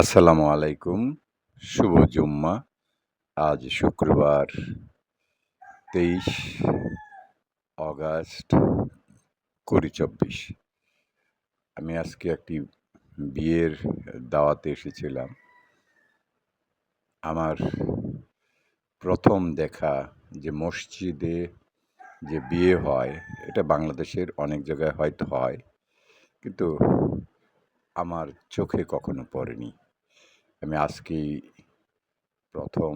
আসসালামু আলাইকুম। শুভ জুম্মা। আজ শুক্রবার তেইশ অগাস্ট কুড়ি চব্বিশ। আমি আজকে একটি বিয়ের দাওয়াতে এসেছিলাম। আমার প্রথম দেখা যে মসজিদে যে বিয়ে হয়, এটা বাংলাদেশের অনেক জায়গায় হয়তো হয়, কিন্তু আমার চোখে কখনো পড়েনি। আমি আজকেই প্রথম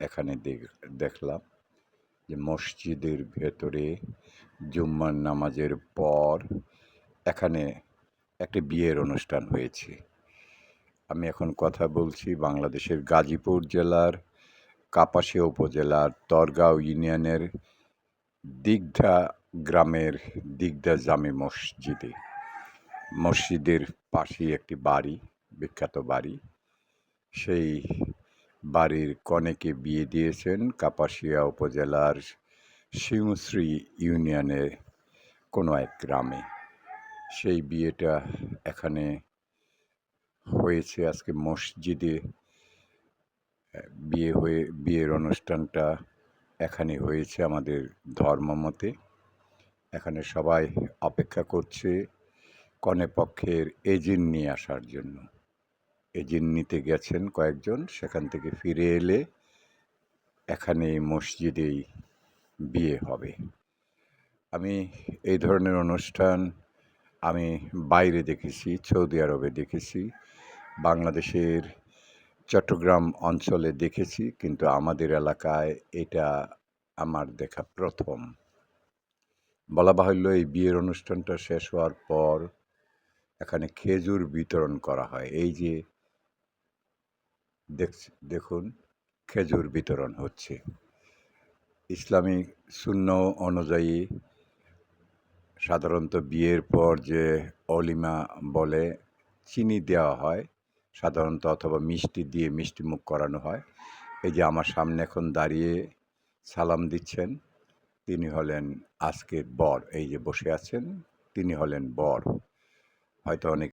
এখানে দেখলাম যে মসজিদের ভেতরে জুম্মার নামাজের পর এখানে একটি বিয়ের অনুষ্ঠান হয়েছে। আমি এখন কথা বলছি বাংলাদেশের গাজীপুর জেলার, কাপাসিয়া উপজেলার, তরগাঁও ইউনিয়নের দিগধা গ্রামের দিগধা জামে মসজিদে। মসজিদের পাশেই একটি বাড়ি, বিখ্যাত বাড়ি। সেই বাড়ির কনেকে বিয়ে দিয়েছেন কাপাসিয়া উপজেলার শিংশ্রী ইউনিয়নের কোনো এক গ্রামে। সেই বিয়েটা এখানে হয়েছে আজকে মসজিদে। বিয়ে হয়ে, বিয়ের অনুষ্ঠানটা এখানে হয়েছে আমাদের ধর্ম মতে। এখানে সবাই অপেক্ষা করছে কনে পক্ষের এজেন্ট নিয়ে আসার জন্য। এজেন্ট নিতে গেছেন কয়েকজন। সেখান থেকে ফিরে এলে এখানে এই মসজিদেই বিয়ে হবে। আমি এই ধরনের অনুষ্ঠান আমি বাইরে দেখেছি, সৌদি আরবে দেখেছি, বাংলাদেশের চট্টগ্রাম অঞ্চলে দেখেছি, কিন্তু আমাদের এলাকায় এটা আমার দেখা প্রথম। বলা বাহুল্য এই বিয়ের অনুষ্ঠানটা শেষ হওয়ার পর এখানে খেজুর বিতরণ করা হয়। এই যে দেখুন, খেজুর বিতরণ হচ্ছে। ইসলামী শূন্য অনুযায়ী সাধারণত বিয়ের পর যে অলিমা বলে, চিনি দেওয়া হয়, সাধারণত অথবা মিষ্টি দিয়ে মিষ্টি মুখ করানো হয়। এই যে আমার সামনে এখন দাঁড়িয়ে সালাম দিচ্ছেন, তিনি হলেন আজকের বর। এই যে বসে আছেন, তিনি হলেন বর। হয়তো অনেক